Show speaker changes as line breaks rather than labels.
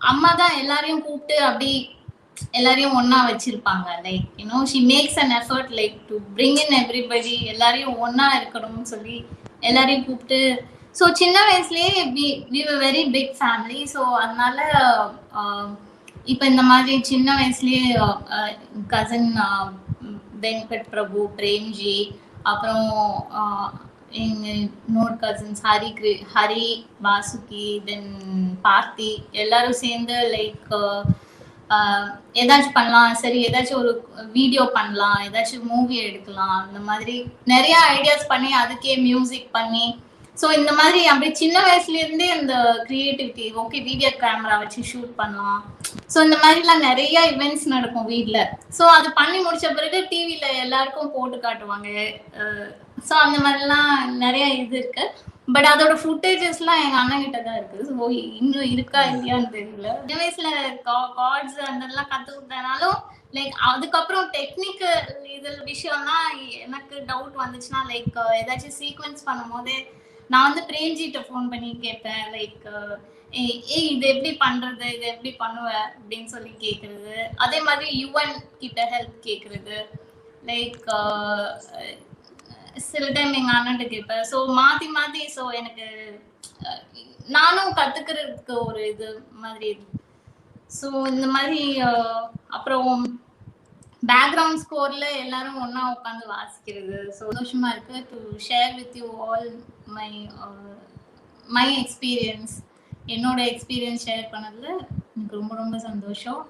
அம்மா தான் எல்லாரையும் கூப்பிட்டு அப்படி எல்லாரையும் ஒன்னா வச்சிருப்பாங்க. Like you know she makes an effort like to bring in everybody எல்லாரையும் ஒன்னா இருக்கணும்னு சொல்லி எல்லாரையும் கூப்பிட்டு. ஸோ சின்ன வயசுலயே we we very big family so அதனால um, இப்போ இந்த மாதிரி சின்ன வயசுலயே கசன் வெங்கட் பிரபு பிரேம்ஜி அப்புறம் uh, ஆஹ், எங்க இன்னொரு கசின்ஸ் ஹரி கிரி- ஹரி வாசுகி தென் பார்த்தி எல்லாரும் சேர்ந்து லைக் ஏதாச்சும் பண்ணலாம். சரி ஏதாச்சும் ஒரு வீடியோ பண்ணலாம். ஏதாச்சும் மூவி எடுக்கலாம். அந்த மாதிரி நிறைய ஐடியாஸ் பண்ணி அதுக்கே மியூசிக் பண்ணி. ஸோ இந்த மாதிரி அப்படியே சின்ன வயசுல இருந்தே இந்த கிரியேட்டிவிட்டி ஓகே வீடியோ கேமரா வச்சு ஷூட் பண்ணலாம். ஸோ இந்த மாதிரிலாம் நிறைய இவெண்ட்ஸ் நடக்கும் வீட்டில் ஸோ அது பண்ணி முடிச்ச பிறகு டிவியில் எல்லாருக்கும் போட்டு காட்டுவாங்க. ஸோ அந்த மாதிரிலாம் நிறைய இது இருக்கு. பட் அதோட ஃபுட்டேஜஸ்லாம் எங்கள் அண்ணன் கிட்ட தான் இருக்கு. ஸோ இன்னும் இருக்கா இல்லையான்னு தெரியல. சின்ன வயசுல கார்ட்ஸ் அதெல்லாம் கற்று கொடுத்தனாலும் லைக் அதுக்கப்புறம் டெக்னிக்கல் இது விஷயம்லாம் எனக்கு டவுட் வந்துச்சுன்னா லைக் ஏதாச்சும் சீக்வன்ஸ் பண்ணும்போது நான் வந்து பிரேம்ஜிட்ட ஃபோன் பண்ணி கேட்பேன். லைக் ஏய் இது எப்படி பண்றது? இது எப்படி பண்ணுவ? அப்படின்னு சொல்லி கேக்குறது அதே மாதிரி யுவன் கிட்ட ஹெல்ப் கேக்குறது லைக் uh, சில டைம் எங்க அண்ணன்ட்டு கேட்பேன். ஸோ மாத்தி மாத்தி ஸோ எனக்கு uh, நானும் கத்துக்கிறதுக்கு ஒரு இது மாதிரி ஸோ இந்த மாதிரி uh, அப்புறம் பேக்ரவுண்ட் ஸ்கோர்ல எல்லாரும் ஒன்றா உட்காந்து வாசிக்கிறது. சந்தோஷமாக சந்தோஷமா இருக்கு to share with you all my my experience என்னோட எக்ஸ்பீரியன்ஸ் ஷேர் பண்ணதுல எனக்கு ரொம்ப ரொம்ப சந்தோஷம்.